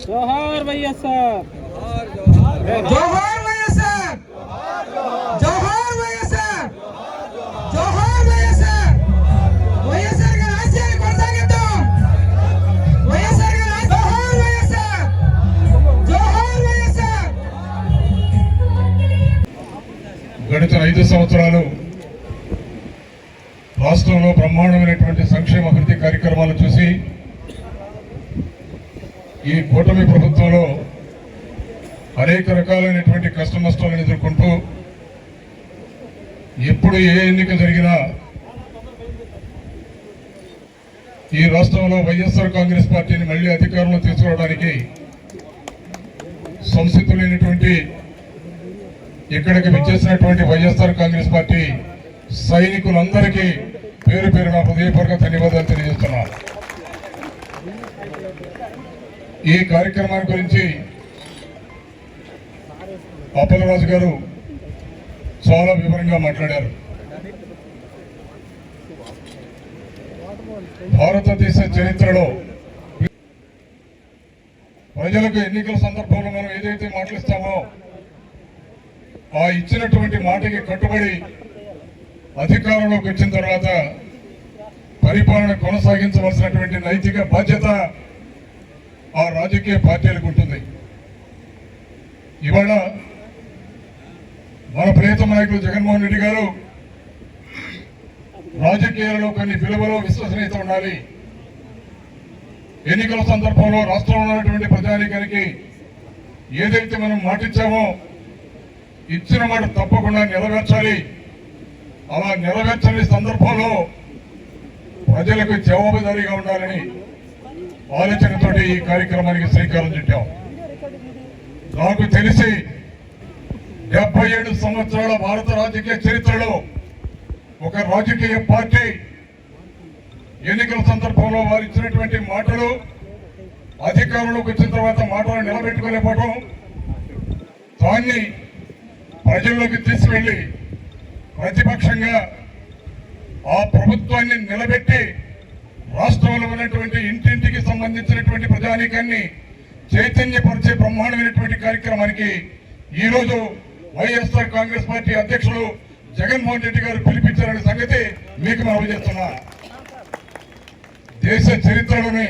జోహార్ వైఎస్ఆర్. జోహార్ వైఎస్ఆర్! జోహార్ వైఎస్ఆర్! జోహార్ వైఎస్ఆర్! వైఎస్ఆర్ గారి ఆశయాన్ని కొనసాగిద్దాం! వైఎస్ఆర్ గారి ఆశ- జోహార్ వైఎస్ఆర్! జోహార్ వైఎస్ఆర్! గడిచిన ఐదు సంవత్సరాలు రాష్ట్రంలో బ్రహ్మాండమైనటువంటి సంక్షేమ అభివృద్ధి కార్యక్రమాలు చూసి ఈ కూటమి ప్రభుత్వంలో అనేక రకాలైనటువంటి కష్ట నష్టాలను ఎదుర్కొంటూ ఎప్పుడు ఏ ఎన్నిక జరిగినా ఈ రాష్ట్రంలో వైఎస్ఆర్ కాంగ్రెస్ పార్టీని మళ్ళీ అధికారంలో తీసుకురావడానికి సంసిద్ధులైనటువంటి ఇక్కడికి విచ్చేసినటువంటి వైఎస్ఆర్ కాంగ్రెస్ పార్టీ సైనికులందరికీ పేరు పేరున హృదయపూర్వక ధన్యవాదాలు తెలియజేస్తున్నాను. ఈ కార్యక్రమాల గురించి అప్పలరాజు గారు చాలా వివరంగా మాట్లాడారు. భారతదేశ చరిత్రలో ప్రజలకు ఎన్నికల సందర్భంలో మనం ఏదైతే మాట్లాడిస్తామో ఆ ఇచ్చినటువంటి మాటకి కట్టుబడి అధికారంలోకి వచ్చిన తర్వాత పరిపాలన కొనసాగించవలసినటువంటి నైతిక బాధ్యత ఆ రాజకీయ పార్టీలకు ఉంటుంది. ఇవాళ మన ప్రియతమ నాయకులు జగన్మోహన్ రెడ్డి గారు రాజకీయాలలో కొన్ని విలువలు విశ్వసనీయత ఉండాలి. ఎన్నికల సందర్భంలో రాష్ట్రంలో ఉన్నటువంటి ప్రజానీకానికి ఏదైతే మనం మాటిచ్చామో ఇచ్చిన మాట తప్పకుండా నెరవేర్చాలి. అలా నెరవేర్చని సందర్భంలో ప్రజలకు జవాబుదారీగా ఉండాలని ఆలోచనతోటి ఈ కార్యక్రమానికి శ్రీకారం చుట్టాం. నాకు తెలిసి డెబ్బై ఏడు సంవత్సరాల భారత రాజకీయ చరిత్రలో ఒక రాజకీయ పార్టీ ఎన్నికల సందర్భంలో వారు ఇచ్చినటువంటి మాటలు అధికారంలోకి వచ్చిన తర్వాత మాటలు నిలబెట్టుకోలేకపోవడం దాన్ని ప్రజల్లోకి తీసుకెళ్ళి ప్రతిపక్షంగా ఆ ప్రభుత్వాన్ని నిలబెట్టి రాష్ట్రంలో ఉన్నటువంటి ఇంటింటికి సంబంధించినటువంటి ప్రజానీకాన్ని చైతన్యపరిచే బ్రహ్మాండమైనటువంటి కార్యక్రమానికి ఈరోజు వైఎస్ఆర్ కాంగ్రెస్ పార్టీ అధ్యక్షులు జగన్మోహన్ రెడ్డి గారు పిలిపించారనే సంగతి మీకు మనవి చేస్తున్నా దేశ చరిత్రలోనే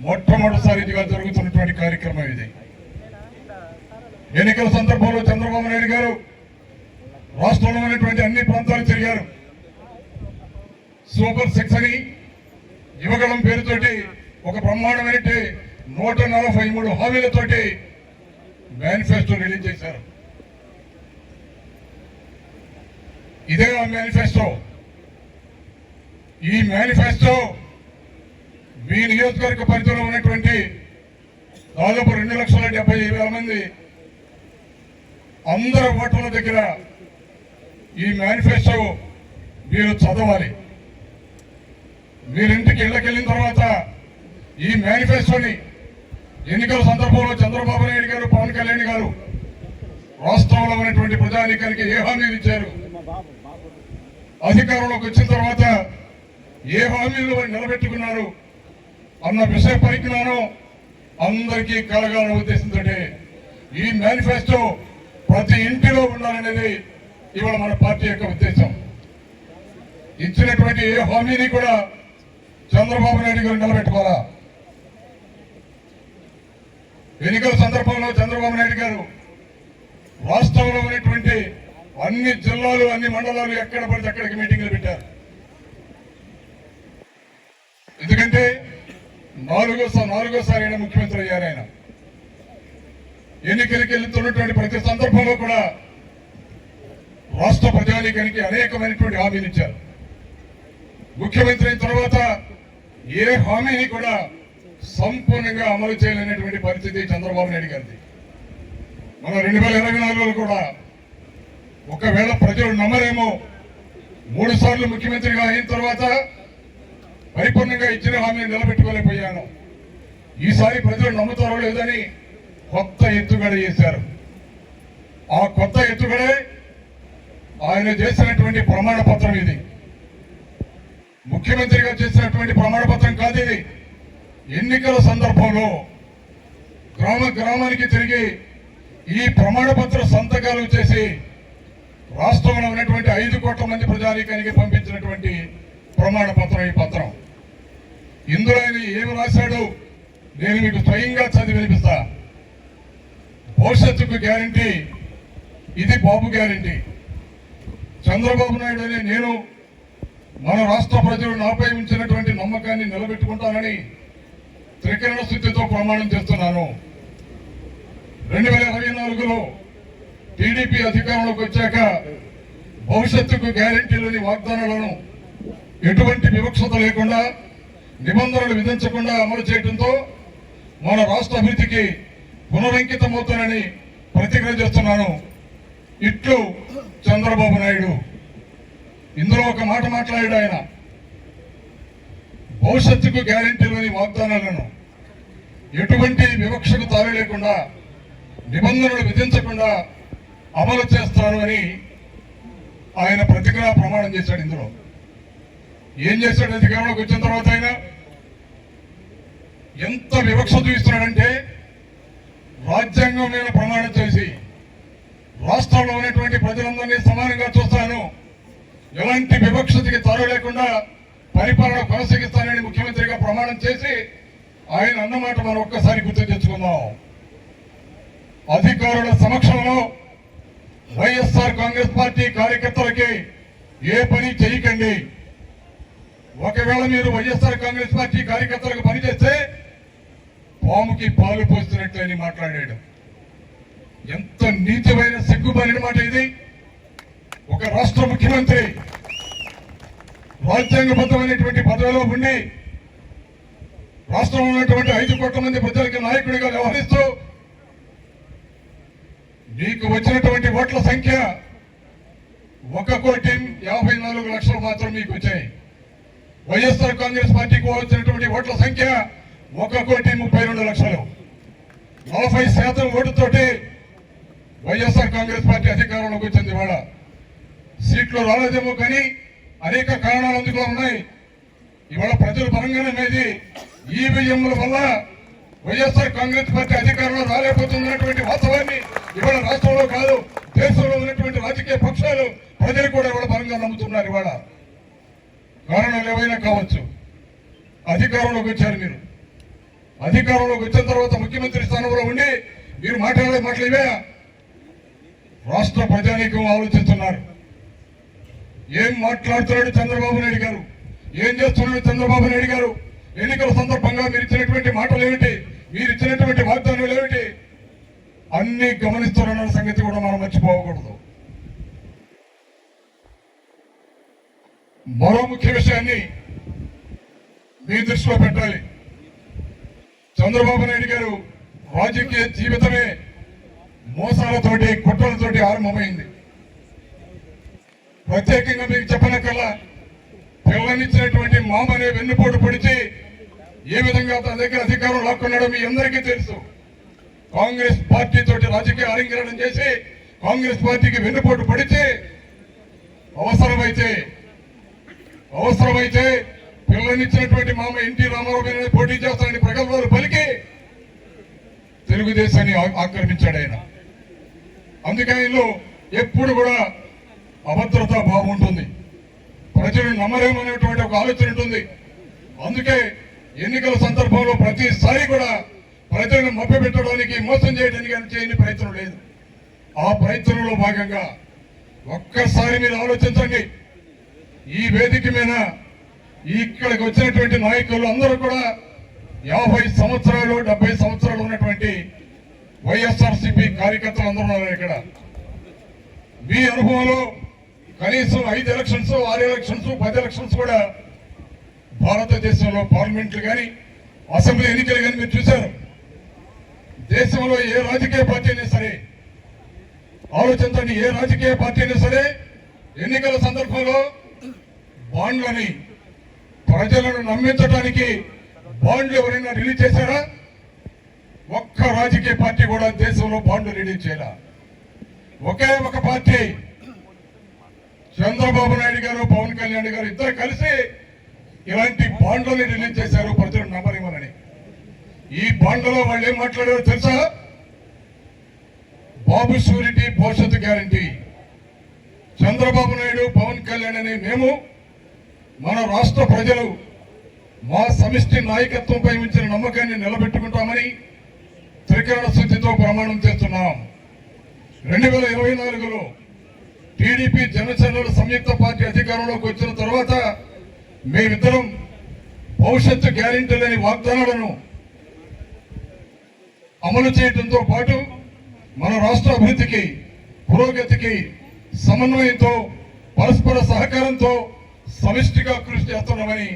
మొట్టమొదటిసారిగా జరుగుతున్నటువంటి కార్యక్రమం ఇది. ఎన్నికల సందర్భంలో చంద్రబాబు నాయుడు గారు రాష్ట్రంలో ఉన్నటువంటి అన్ని ప్రాంతాలు తిరిగారు. సూపర్ సిక్స్ అని యువగళం పేరుతోటి ఒక బ్రహ్మాండమైన నూట నలభై మూడు హామీలతోటి మేనిఫెస్టో రిలీజ్ చేశారు. ఇదే ఆ మేనిఫెస్టో ఈ మేనిఫెస్టో మీ నియోజకవర్గ పరిధిలో ఉన్నటువంటి దాదాపు రెండు లక్షల డెబ్బై వేల మంది అందరు ఓటర్ల దగ్గర ఈ మేనిఫెస్టో మీరు చదవాలి. మీరింటికి ఇళ్ళకెళ్ళిన తర్వాత ఈ మేనిఫెస్టోని ఎన్నికల సందర్భంలో చంద్రబాబు నాయుడు గారు పవన్ కళ్యాణ్ గారు రాష్ట్రంలో ఉన్నటువంటి ప్రజానీకానికి ఏ హామీలు ఇచ్చారు? అధికారంలోకి వచ్చిన తర్వాత ఏ హామీలు నిలబెట్టుకున్నారు అన్న విషయ పరిజ్ఞానం అందరికీ కలగాలనే ఉద్దేశంతో ఈ మేనిఫెస్టో ప్రతి ఇంటిలో ఉండాలనేది ఇవాళ మన పార్టీ యొక్క ఉద్దేశం. ఇచ్చినటువంటి ఏ హామీని కూడా చంద్రబాబు నాయుడు గారు నిలబెట్టుకోవాలా? ఎన్నికల సందర్భంలో చంద్రబాబు నాయుడు గారు రాష్ట్రంలో ఉన్నటువంటి అన్ని జిల్లాలు అన్ని మండలాలు ఎక్కడ పడితే అక్కడికి మీటింగ్లు పెట్టారు. ఎందుకంటే నాలుగోసారి నాలుగోసారి అయినా ముఖ్యమంత్రి అయ్యారు ఆయన. ఎన్నికలకి వెళ్తున్నటువంటి ప్రతి సందర్భంలో కూడా రాష్ట్ర ప్రజానీకానికి అనేకమైనటువంటి హామీలు ఇచ్చారు. ముఖ్యమంత్రి అయిన తర్వాత ఏ హామీని కూడా సంపూర్ణంగా అమలు చేయలేనటువంటి పరిస్థితి చంద్రబాబు నాయుడు గారిది. మన రెండు వేల ఇరవై నాలుగులో కూడా ఒకవేళ ప్రజలు నమ్మరేమో మూడు సార్లు ముఖ్యమంత్రిగా అయిన తర్వాత పరిపూర్ణంగా ఇచ్చిన హామీని నిలబెట్టుకోలేకపోయాను. ఈసారి ప్రజలు నమ్ముతారో లేదని కొత్త ఎత్తుగడ చేశారు. ఆ కొత్త ఎత్తుగడే ఆయన చేసినటువంటి ప్రమాణ పత్రం ఇది. ముఖ్యమంత్రిగా చేసినటువంటి ప్రమాణ పత్రం కాదు ఇది. ఎన్నికల సందర్భంలో గ్రామ గ్రామానికి తిరిగి ఈ ప్రమాణ పత్ర సంతకాలు చేసి రాష్ట్రంలో ఉన్నటువంటి ఐదు కోట్ల మంది ప్రజానీకానికి పంపించినటువంటి ప్రమాణ పత్రం ఈ పత్రం. ఇందులో ఆయన ఏమి రాశాడు? నేను మీకు స్వయంగా చదివి వినిపిస్తా. భవిష్యత్తుకు గ్యారంటీ ఇది బాబు గ్యారంటీ. చంద్రబాబు నాయుడు అనే నేను మన రాష్ట్ర ప్రజలు నాపై ఉంచినటువంటి నమ్మకాన్ని నిలబెట్టుకుంటానని త్రికరణ స్థితితో ప్రమాణం చేస్తున్నాను. రెండు వేల ఇరవై నాలుగులో టీడీపీ అధికారంలోకి వచ్చాక భవిష్యత్తుకు గ్యారంటీలోని వాగ్దానాలను ఎటువంటి వివక్షత లేకుండా నిబంధనలు విధించకుండా అమలు చేయడంతో మన రాష్ట్ర అభివృద్ధికి పునరంకితమవుతానని ప్రతిజ్ఞ చేస్తున్నాను. ఇట్లు చంద్రబాబు నాయుడు. ఇందులో ఒక మాట మాట్లాడాడు ఆయన. భవిష్యత్తుకు గ్యారంటీలోని వాగ్దానాలను ఎటువంటి వివక్షకు తావి లేకుండా నిబంధనలు విధించకుండా అమలు చేస్తాను అని ఆయన ప్రతిజ్ఞా ప్రమాణం చేశాడు ఇందులో. ఏం చేశాడు? అధికారంలోకి వచ్చిన తర్వాత ఆయన ఎంత వివక్ష చూపిస్తున్నాడంటే రాజ్యాంగం మీద ప్రమాణం చేసి రాష్ట్రంలో ఉన్నటువంటి ప్రజలందరినీ సమానంగా చూస్తాను. ఎలాంటి వివక్షతకి తారు లేకుండా పరిపాలన కొనసాగిస్తానని ముఖ్యమంత్రిగా ప్రమాణం చేసి ఆయన అన్నమాట మనం ఒక్కసారి గుర్తు తెచ్చుకుందాం. అధికారుల సమక్షంలో వైఎస్ఆర్ కాంగ్రెస్ పార్టీ కార్యకర్తలకి ఏ పని చేయకండి. ఒకవేళ మీరు వైఎస్ఆర్ కాంగ్రెస్ పార్టీ కార్యకర్తలకు పనిచేస్తే పాముకి పాలు పోస్తున్నట్లని మాట్లాడాడు. ఎంత నీచమైన సిగ్గుపడిన మాట ఇది. ఒక రాష్ట్ర ముఖ్యమంత్రి రాజ్యాంగబద్ధమైనటువంటి పదవిలో ఉండి రాష్ట్రంలో ఉన్నటువంటి ఐదు కోట్ల మంది ప్రజలకి నాయకుడిగా వ్యవహరిస్తూ మీకు వచ్చినటువంటి ఓట్ల సంఖ్య ఒక కోటి యాభై నాలుగు లక్షలు మాత్రం మీకు వచ్చాయి. వైఎస్ఆర్ కాంగ్రెస్ పార్టీకి వచ్చినటువంటి ఓట్ల సంఖ్య ఒక కోటి ముప్పై రెండు లక్షలు. నలభై శాతం ఓటుతోటి వైఎస్ఆర్ కాంగ్రెస్ పార్టీ అధికారంలోకి వచ్చింది ఇవాళ. సీట్లు రాలేదేమో కానీ అనేక కారణాలు అందులో ఉన్నాయి. ఇవాళ ప్రజలు పరంగానే అనేది ఈవీఎంల వల్ల వైఎస్ఆర్ కాంగ్రెస్ పార్టీ అధికారంలో రాలేకపోతున్నటువంటి వాస్తవాన్ని ఇవాళ రాష్ట్రంలో కాదు దేశంలో ఉన్నటువంటి రాజకీయ పక్షాలు ప్రజలు కూడా ఇవాళ బలంగా నమ్ముతున్నారు ఇవాళ. కారణాలు ఏవైనా కావచ్చు. అధికారంలోకి వచ్చారు మీరు. అధికారంలోకి వచ్చిన తర్వాత ముఖ్యమంత్రి స్థానంలో ఉండి మీరు మాట్లాడే మాటలు ఇవే. రాష్ట్ర ప్రజానీకం ఆలోచిస్తున్నారు. ఏం మాట్లాడుతున్నాడు చంద్రబాబు నాయుడు గారు? ఏం చేస్తున్నాడు చంద్రబాబు నాయుడు గారు? ఎన్నికల సందర్భంగా మీరు ఇచ్చినటువంటి మాటలు ఏమిటి? మీరు ఇచ్చినటువంటి వాగ్దానాలు ఏమిటి? అన్ని గమనిస్తున్న సంగతి కూడా మనం మర్చిపోకూడదు. మరో ముఖ్య విషయాన్ని మీ దృష్టిలో పెట్టాలి. చంద్రబాబు నాయుడు గారు రాజకీయ జీవితమే మోసాలతోటి కుట్రలతోటి ఆరంభమైంది. ప్రత్యేకంగా మీకు చెప్పనక్కల్లా పిల్లనిచ్చినటువంటి మామనే వెన్నుపోటు పొడిచి ఏ విధంగా తన దగ్గర అధికారం లాక్కున్నాడో మీ అందరికీ తెలుసు. కాంగ్రెస్ పార్టీ తోటి రాజకీయ అలంకరణ చేసి కాంగ్రెస్ పార్టీకి వెన్నుపోటు పొడిచి అవసరమైతే అవసరమైతే పిల్లనిచ్చినటువంటి మామ ఎన్టీ రామారావు మీద పోటీ చేస్తానని ప్రగల్భాలు పలికి తెలుగుదేశాన్ని ఆక్రమించాడు ఆయన. అందుకే ఆయనలో ఎప్పుడు కూడా అభద్రత బాగుంటుంది. ప్రజలు నమ్మలేమనేటువంటి ఒక ఆలోచన ఉంటుంది. అందుకే ఎన్నికల సందర్భంలో ప్రతిసారి కూడా ప్రజలను మభ్యపెట్టడానికి మోసం చేయడానికి ఆయన చేయని ప్రయత్నం లేదు. ఆ ప్రయత్నంలో భాగంగా ఒక్కసారి మీరు ఆలోచించండి. ఈ వేదిక మీద ఇక్కడికి వచ్చినటువంటి నాయకులు అందరూ కూడా యాభై సంవత్సరాలు డెబ్బై సంవత్సరాలు ఉన్నటువంటి వైఎస్ఆర్సీపీ కార్యకర్తలు అందరూ ఉన్నారు ఇక్కడ. మీ అనుభవంలో కనీసం ఐదు ఎలక్షన్స్ ఆరు ఎలక్షన్స్ పది ఎలక్షన్స్ కూడా భారతదేశంలో పార్లమెంట్లు కానీ అసెంబ్లీ ఎన్నికలు కానీ మీరు చూశారు. దేశంలో ఏ రాజకీయ పార్టీ అయినా సరే ఆలోచించండి ఏ రాజకీయ పార్టీ అయినా సరే ఎన్నికల సందర్భంలో బాండ్లని ప్రజలను నమ్మించడానికి బాండ్లు ఎవరైనా రిలీజ్ చేశారా? ఒక్క రాజకీయ పార్టీ కూడా దేశంలో బాండ్లు రిలీజ్ చేయరా ఒకే ఒక పార్టీ చంద్రబాబు నాయుడు గారు పవన్ కళ్యాణ్ గారు ఇద్దరు కలిసి ఇలాంటి బాండ్లని రిలీజ్ చేశారు ప్రజలు నమ్మనివ్వాలని. ఈ బాండ్లలో వాళ్ళు ఏం మాట్లాడారో తెలుసా? బాబు సూరిటీ భవిష్యత్తు గ్యారంటీ. చంద్రబాబు నాయుడు పవన్ కళ్యాణ్ అనే మేము మన రాష్ట్ర ప్రజలు మా సమిష్టి నాయకత్వంపై ఉంచిన నమ్మకాన్ని నిలబెట్టుకుంటామని త్రికరణ శుద్ధితో ప్రమాణం చేస్తున్నాం. రెండు వేల ఇరవై నాలుగులో టీడీపీ జనసేనలు సంయుక్త పార్టీ అధికారంలోకి వచ్చిన తర్వాత మేమిద్దరం భవిష్యత్తు గ్యారెంటీ లేని వాగ్దానాలను అమలు చేయడంతో పాటు మన రాష్ట్ర అభివృద్ధికి పురోగతికి సమన్వయంతో పరస్పర సహకారంతో సమిష్టిగా కృషి చేస్తున్నామని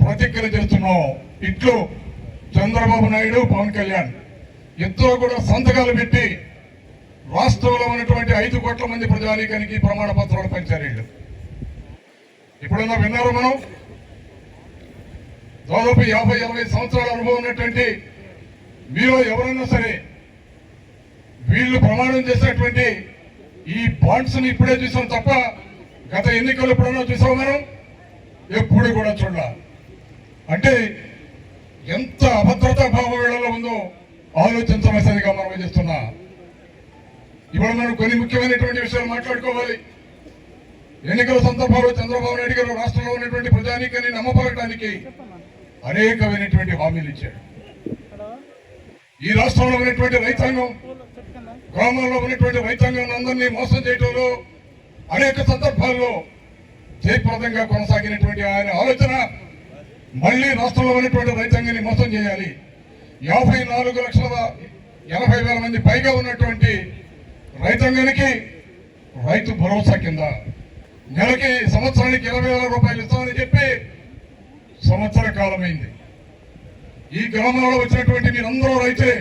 ప్రతిజ్ఞ చేస్తున్నాం. ఇట్లు చంద్రబాబు నాయుడు పవన్ కళ్యాణ్. ఇద్దరు కూడా సంతకాలు పెట్టి వాస్తవంలో ఉన్నటువంటి ఐదు కోట్ల మంది ప్రజానీకానికి ప్రమాణ పత్రాలు పంచారు వీళ్ళు. ఇప్పుడున్న విన్నారు మనం? దాదాపు యాభై అరవై సంవత్సరాల అనుభవం ఉన్నటువంటి మీలో ఎవరైనా సరే వీళ్ళు ప్రమాణం చేసినటువంటి ఈ బాండ్స్ని ఇప్పుడే చూసాం తప్ప గత ఎన్నికలు ఎప్పుడన్నా చూసాం మనం? ఎప్పుడు కూడా చూడ అంటే ఎంత అభద్రతా భావం వీళ్ళలో ఉందో ఆలోచించవలసిందిగా మనం చేస్తున్నా. ఇప్పుడు మనం కొన్ని ముఖ్యమైనటువంటి విషయాలు మాట్లాడుకోవాలి. ఎన్నికల సందర్భంలో చంద్రబాబు నాయుడు గారు రాష్ట్రంలో ఉన్నటువంటి ప్రజానీకాన్ని నమ్మపలకడానికి అనేకమైనటువంటి హామీలు ఇచ్చాడు ఈ రాష్ట్రంలో ఉన్నటువంటి రైతాంగం గ్రామాల్లో ఉన్నటువంటి రైతాంగం అందరినీ మోసం చేయడంలో అనేక సందర్భాల్లో జయప్రదంగా కొనసాగినటువంటి ఆయన ఆలోచన మళ్ళీ రాష్ట్రంలో ఉన్నటువంటి రైతాంగాన్ని మోసం చేయాలి. యాభై నాలుగు లక్షల ఎనభై వేల మంది పైగా ఉన్నటువంటి రైతాంగానికి రైతు భరోసా కింద నెలకి సంవత్సరానికి ఇరవై వేల రూపాయలు ఇస్తామని చెప్పి సంవత్సర కాలమైంది. ఈ గ్రామంలో వచ్చినటువంటి మీరందరూ రైతులే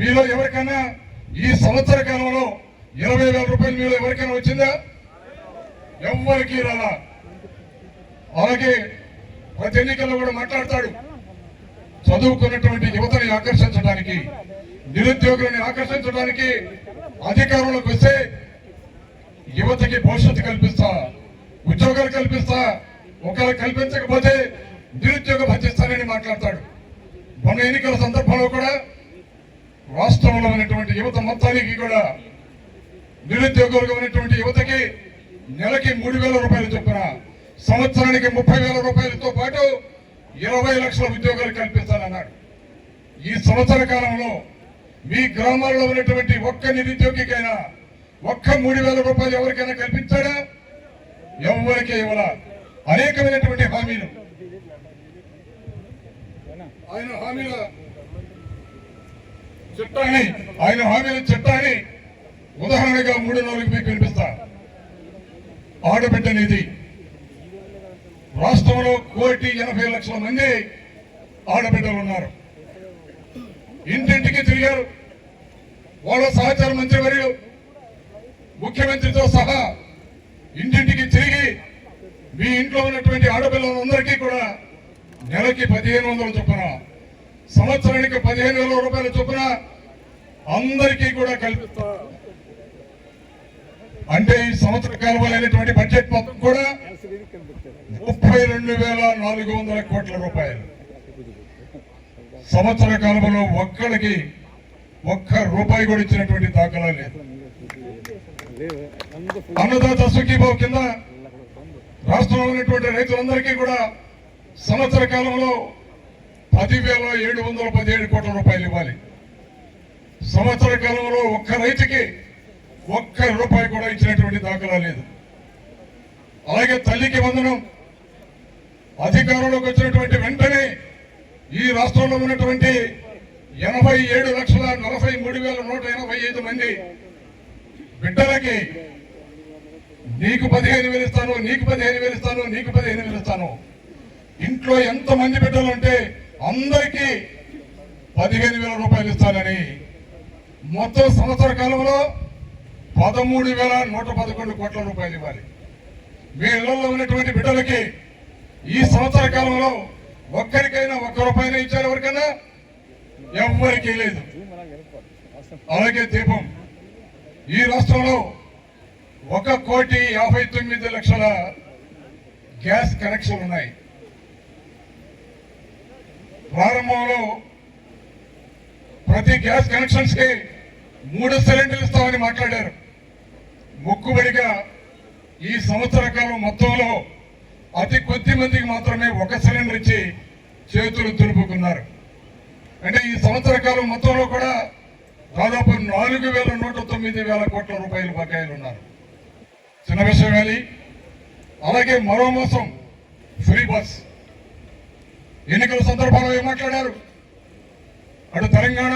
మీలో ఎవరికైనా ఈ సంవత్సర కాలంలో ఇరవై వేల రూపాయలు మీలో ఎవరికైనా వచ్చిందా? ఎవరికి రాలా. అలాగే ప్రతి ఎన్నికల్లో కూడా మాట్లాడతాడు. చదువుకున్నటువంటి యువతని ఆకర్షించడానికి నిరుద్యోగులని ఆకర్షించడానికి అధికారంలోకి వస్తే యువతకి భవిష్యత్తు కల్పిస్తా ఉద్యోగాలు కల్పిస్తా ఒకవేళ కల్పించకపోతే నిరుద్యోగ భజిస్తానని మాట్లాడతాడు. మొన్న ఎన్నికల సందర్భంలో కూడా రాష్ట్రంలో ఉన్నటువంటి యువత మొత్తానికి కూడా నిరుద్యోగులుగా ఉన్నటువంటి యువతకి నెలకి మూడు వేల రూపాయలు చొప్పున సంవత్సరానికి ముప్పై వేల రూపాయలతో పాటు ఇరవై లక్షల ఉద్యోగాలు కల్పిస్తానన్నాడు. ఈ సంవత్సర కాలంలో మీ గ్రామాల్లో ఉన్నటువంటి ఒక్క నిరుద్యోగికైనా ఒక్క మూడు వేల రూపాయలు ఎవరికైనా కల్పించాడా? ఎవరికే ఇవ్వాల. అనేకమైనటువంటి హామీలు. ఆయన హామీల చట్టాన్ని ఆయన హామీల చట్టాన్ని ఉదాహరణగా మూడు నాలుగు మీకు వినిపిస్తా. ఆడబిడ్డ నిధి. రాష్ట్రంలో కోటి ఎనభై లక్షల మంది ఆడబిడ్డలు ఉన్నారు. ఇంటింటికి తిరిగారు. వాళ్ళ సహచార మంత్రివర్యులు ముఖ్యమంత్రితో సహా ఇంటింటికి తిరిగి మీ ఇంట్లో ఉన్నటువంటి ఆడపిల్లలందరికీ కూడా నెలకి పదిహేను వందల చొప్పున సంవత్సరానికి పదిహేను వేల రూపాయల చొప్పున అందరికీ కూడా కల్పిస్తా అంటే ఈ సంవత్సర కాలమైనటువంటి బడ్జెట్ మొత్తం కూడా ముప్పై రెండు వేల నాలుగు వందల కోట్ల రూపాయలు. సంవత్సర కాలంలో ఒక్కడికి ఒక్క రూపాయి కూడా ఇచ్చినటువంటి దాఖలా లేదు. అన్నదాత సుఖీభావ్ కింద రాష్ట్రంలో ఉన్నటువంటి రైతులందరికీ కూడా సంవత్సర కాలంలో పదివేల ఏడు వందల పదిహేడు కోట్ల రూపాయలు ఇవ్వాలి. సంవత్సర కాలంలో ఒక్క రైతుకి ఒక్క రూపాయి కూడా ఇచ్చినటువంటి దాఖలా లేదు. అలాగే తల్లికి వందనం అధికారంలోకి వచ్చినటువంటి వెంటనే ఈ రాష్ట్రంలో ఉన్నటువంటి ఎనభై ఏడు లక్షల నలభై మూడు వేల నూట ఎనభై ఐదు మంది బిడ్డలకి నీకు పదిహేను వేలు ఇస్తాను నీకు పదిహేను వేలు ఇస్తాను నీకు పదిహేను వేలు ఇస్తాను. ఇంట్లో ఎంత మంది బిడ్డలు ఉంటే అందరికీ పదిహేను వేల రూపాయలు ఇస్తానని. మొత్తం సంవత్సర కాలంలో పదమూడు వేల నూట పదకొండు కోట్ల రూపాయలు ఇవ్వాలి. మీ ఇళ్ళలో ఉన్నటువంటి బిడ్డలకి ఈ సంవత్సర కాలంలో ఒక్కరికైనా ఒక్క రూపాయన ఇచ్చారు ఎవరికైనా? ఎవ్వరికీ లేదు. అలాగే దీపం. ఈ రాష్ట్రంలో ఒక కోటి యాభై తొమ్మిది లక్షల గ్యాస్ కనెక్షన్ ఉన్నాయి. ప్రారంభంలో ప్రతి గ్యాస్ కనెక్షన్స్కి మూడు సిలిండర్లు ఇస్తామని మాట్లాడారు. మొక్కుబడిగా ఈ సంవత్సర కాలం మొత్తంలో అతి కొద్ది మందికి మాత్రమే ఒక సిలిండర్ ఇచ్చి చేతులు దులుపుకున్నారు. అంటే ఈ సంవత్సర కాలం మొత్తంలో కూడా దాదాపు నాలుగు వేల నూట తొమ్మిది వేల కోట్ల రూపాయలు బకాయిలు ఉన్నారు చిన్న విషయం కానీ అలాగే మరో మోసం ఫ్రీ బస్. ఎన్నికల సందర్భంలో ఏం మాట్లాడారు? అటు తెలంగాణ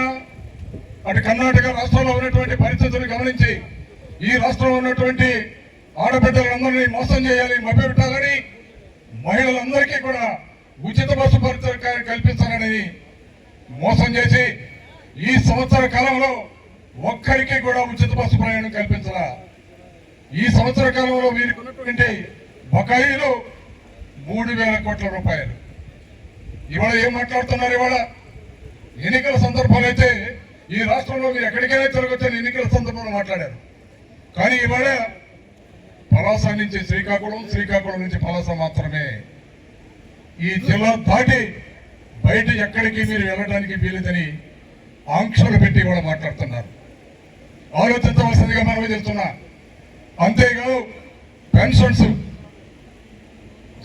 అటు కర్ణాటక రాష్ట్రంలో ఉన్నటువంటి పరిస్థితులు గమనించి ఈ రాష్ట్రంలో ఉన్నటువంటి ఆడబిడ్డలందరినీ మోసం చేయాలి మభ్యపెట్టాలని మహిళలందరికీ కూడా ఉచిత బస్సు పరిచయం కల్పించాలని మోసం చేసి ఈ సంవత్సర కాలంలో ఒక్కరికి కూడా ఉచిత బస్సు ప్రయాణం కల్పించాల. ఈ సంవత్సర కాలంలో వీరికి ఉన్నటువంటి బకాయిలు మూడు వేల కోట్ల రూపాయలు. ఇవాళ ఏం మాట్లాడుతున్నారు ఇవాళ? ఎన్నికల సందర్భంలో అయితే ఈ రాష్ట్రంలో మీరు ఎక్కడికైనా తిరగొచ్చని ఎన్నికల సందర్భంలో మాట్లాడారు. కానీ ఇవాళ పలాస నుంచి శ్రీకాకుళం శ్రీకాకుళం నుంచి పలాస మాత్రమే. ఈ జిల్లా దాటి బయట ఎక్కడికి మీరు వెళ్ళడానికి వీలేదని ఆంక్షలు పెట్టి కూడా మాట్లాడుతున్నారు. ఆలోచించవలసిందిగా మనం చెప్తున్నా అంతేకాదు పెన్షన్స్.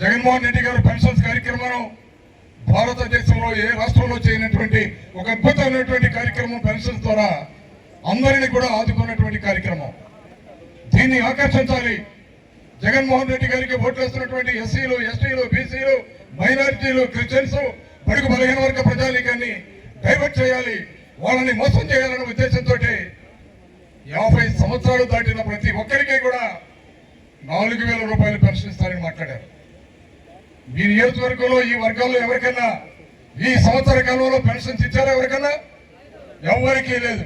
జగన్మోహన్ రెడ్డి గారు పెన్షన్స్ కార్యక్రమం భారతదేశంలో ఏ రాష్ట్రంలో చేయనటువంటి ఒక అద్భుతమైనటువంటి కార్యక్రమం పెన్షన్స్ ద్వారా అందరినీ కూడా ఆదుకున్నటువంటి కార్యక్రమం. దీన్ని ఆకర్షించాలి. జగన్మోహన్ రెడ్డి గారికి ఓట్లు వేస్తున్నటువంటి ఎస్సీలు ఎస్టీలు బీసీలు మైనారిటీలు క్రిస్టియన్స్ బడుగు బలహీన వర్గ ప్రజానీకాన్ని డైవర్ట్ చేయాలి. వాళ్ళని మోసం చేయాలనే ఉద్దేశంతో యాభై సంవత్సరాలు దాటిన ప్రతి ఒక్కరికి కూడా నాలుగు వేల రూపాయలు పెన్షన్ ఇస్తారని మాట్లాడారు. మీ నియోజకవర్గంలో ఈ వర్గాల్లో ఎవరికైనా ఈ సంవత్సర కాలంలో పెన్షన్స్ ఇచ్చారా ఎవరికన్నా? ఎవరికీ లేదు.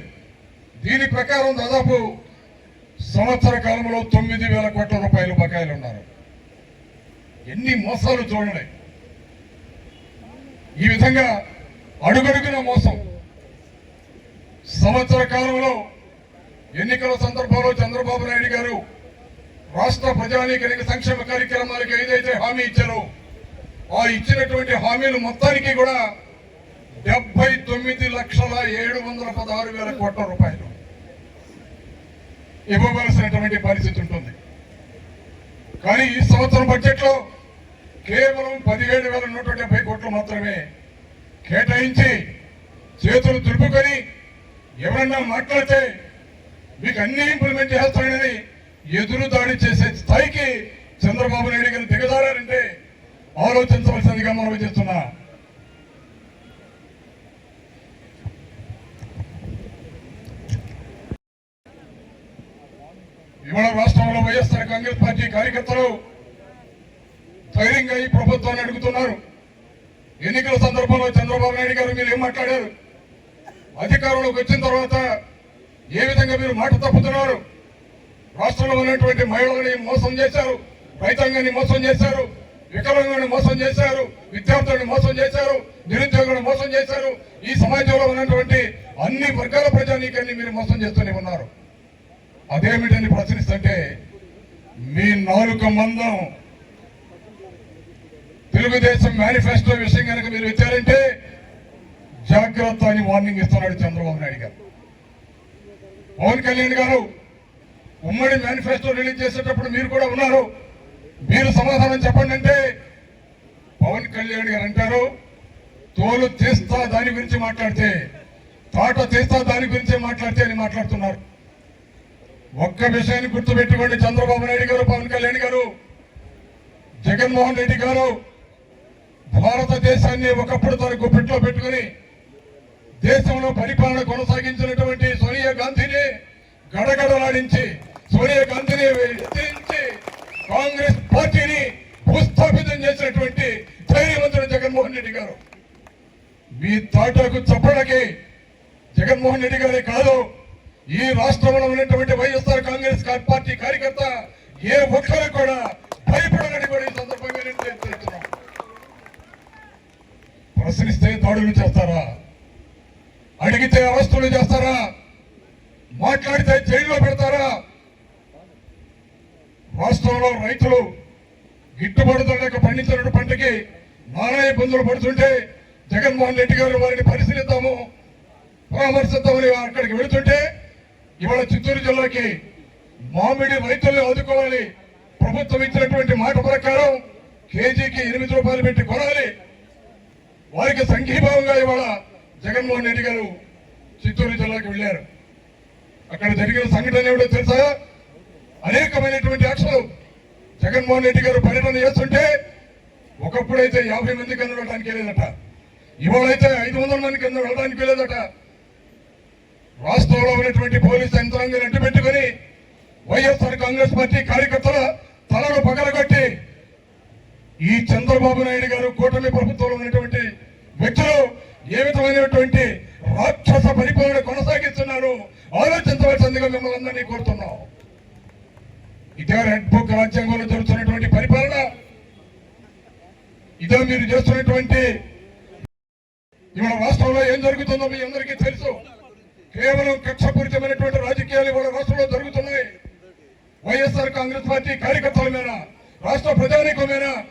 దీని ప్రకారం దాదాపు సంవత్సర కాలంలో తొమ్మిది వేల కోట్ల రూపాయలు బకాయిలు ఉన్నారు. ఎన్ని మోసాలు చూడండి. ఈ విధంగా అడుగడుగున మోసం. సంవత్సర కాలంలో ఎన్నికల సందర్భంలో చంద్రబాబు నాయుడు గారు రాష్ట్ర ప్రజానీకానికి సంక్షేమ కార్యక్రమాలకు ఏదైతే హామీ ఇచ్చారో ఆ ఇచ్చినటువంటి హామీలు మొత్తానికి కూడా డెబ్బై తొమ్మిది లక్షల ఏడు వందల పదహారు వేల కోట్ల రూపాయలు. ఇవ్వవలసినటువంటి పరిస్థితి ఉంటుంది. కానీ ఈ సంవత్సరం బడ్జెట్లో కేవలం పదిహేడు వేల నూట డెబ్బై కోట్లు మాత్రమే కేటాయించి చేతులు దులుపుకొని ఎవరన్నా మాట్లాడితే మీకు అన్ని ఇంప్లిమెంట్ చేస్తానని ఎదురు దాడి చేసే స్థాయికి చంద్రబాబు నాయుడు గారు దిగజారంటే ఆలోచించవలసిందిగా మనం చేస్తున్నా. ఇవాళ రాష్ట్రంలో వైఎస్ఆర్ కాంగ్రెస్ పార్టీ కార్యకర్తలు ధైర్యంగా ఈ ప్రభుత్వాన్ని అడుగుతున్నారు. ఎన్నికల సందర్భంలో చంద్రబాబు నాయుడు గారు మీరు ఏం మాట్లాడారు? అధికారంలోకి వచ్చిన తర్వాత ఏ విధంగా మీరు మాట తప్పుతున్నారు? రాష్ట్రంలో ఉన్నటువంటి మహిళలని మోసం చేశారు రైతాంగాన్ని మోసం చేశారు వికలాంగులను మోసం చేశారు విద్యార్థులను మోసం చేశారు నిరుద్యోగులను మోసం చేశారు. ఈ సమాజంలో ఉన్నటువంటి అన్ని వర్గాల ప్రజానీకాన్ని మీరు మోసం చేస్తూనే ఉన్నారు. అదేమిటని ప్రశ్నిస్తుంటే మీ నాలుక మందం తెలుగుదేశం మేనిఫెస్టో విషయం కనుక మీరు ఇచ్చారంటే జాగ్రత్త అని వార్నింగ్ ఇస్తున్నాడు చంద్రబాబు నాయుడు గారు. పవన్ కళ్యాణ్ గారు ఉమ్మడి మేనిఫెస్టో రిలీజ్ చేసేటప్పుడు మీరు కూడా ఉన్నారు. మీరు సమాధానం చెప్పండి అంటే పవన్ కళ్యాణ్ గారు అంటారు తోలు తీస్తా దాని గురించి మాట్లాడితే తాట తీస్తా దాని గురించే మాట్లాడితే అని మాట్లాడుతున్నారు. ఒక్క విషయాన్ని గుర్తుపెట్టుకోండి. చంద్రబాబు నాయుడు గారు పవన్ కళ్యాణ్ గారు జగన్మోహన్ రెడ్డి గారు భారతదేశాన్ని ఒకప్పుడు తన గుప్పిట్లో పెట్టుకుని దేశంలో పరిపాలన కొనసాగించినటువంటి సోనియా గాంధీని గడగడలాడించి సోనియా గాంధీని కాంగ్రెస్ పార్టీని భూస్థాపితం చేసినటువంటి ధైర్యవంతుడు జగన్మోహన్ రెడ్డి గారు. మీ తాటకు చప్పడకి జగన్మోహన్ రెడ్డి గారే కాదు. ఈ రాష్ట్రంలో ఉన్నటువంటి వైఎస్ఆర్ కాంగ్రెస్ పార్టీ కార్యకర్త ఏ ఒక్కరు కూడా భయపడనని కూడా ఈ సందర్భంగా నేను ప్రశ్నిస్తే దాడులు చేస్తారా? అడిగితే అరెస్టులు చేస్తారా? మాట్లాడితే జైల్లో పెడతారా? రాష్ట్రంలో రైతులు గిట్టుబాటు ధరలకు పండించిన పంటకి నానా ఇబ్బందులు పడుతుంటే జగన్మోహన్ రెడ్డి గారు వారిని పరిశీలిద్దాము పరామర్శిద్దామని అక్కడికి వెళుతుంటే ఇవాళ చిత్తూరు జిల్లాకి మామిడి రైతుల్ని ఆదుకోవాలి. ప్రభుత్వం ఇచ్చినటువంటి మాట ప్రకారం కేజీకి ఎనిమిది రూపాయలు పెట్టి కొనాలి. వారికి సంఘీభావంగా ఇవాళ జగన్మోహన్ రెడ్డి గారు చిత్తూరు జిల్లాకి వెళ్ళారు. అక్కడ జరిగిన సంఘటన ఏమిటో తెలుసా? అనేకమైనటువంటి యాక్షన్లు జగన్మోహన్ రెడ్డి గారు పర్యటన చేస్తుంటే ఒకప్పుడైతే యాభై మంది కింద వెళ్ళడానికి లేదట ఇవాళైతే ఐదు వందల మంది కింద వెళ్ళడానికి లేదట రాష్ట్రంలో ఉన్నటువంటి పోలీసు యంత్రాంగం అడ్డు పెట్టుకుని వైఎస్ఆర్ కాంగ్రెస్ పార్టీ కార్యకర్తల తలను పగలగొట్టి ఈ చంద్రబాబు నాయుడు గారు కూటమి ప్రభుత్వంలో ఉన్నటువంటి వ్యక్తులు ఏ విధమైనటువంటి రాక్షస పరిపాలన కొనసాగిస్తున్నారు ఆలోచించవలసిందిగా మిమ్మల్ని అందరినీ కోరుతున్నాం. ఇదే రెడ్ బుక్ రాజ్యాంగంలో జరుగుతున్నటువంటి పరిపాలన. ఇదే మీరు చేస్తున్నటువంటి ఇవాళ రాష్ట్రంలో ఏం జరుగుతుందో మీ అందరికీ తెలుసు కేవలం కక్షపూరితమైనటువంటి రాజకీయాలు ఇవాళ రాష్ట్రంలో జరుగుతున్నాయి వైఎస్ఆర్ కాంగ్రెస్ పార్టీ కార్యకర్తల మీద రాష్ట్ర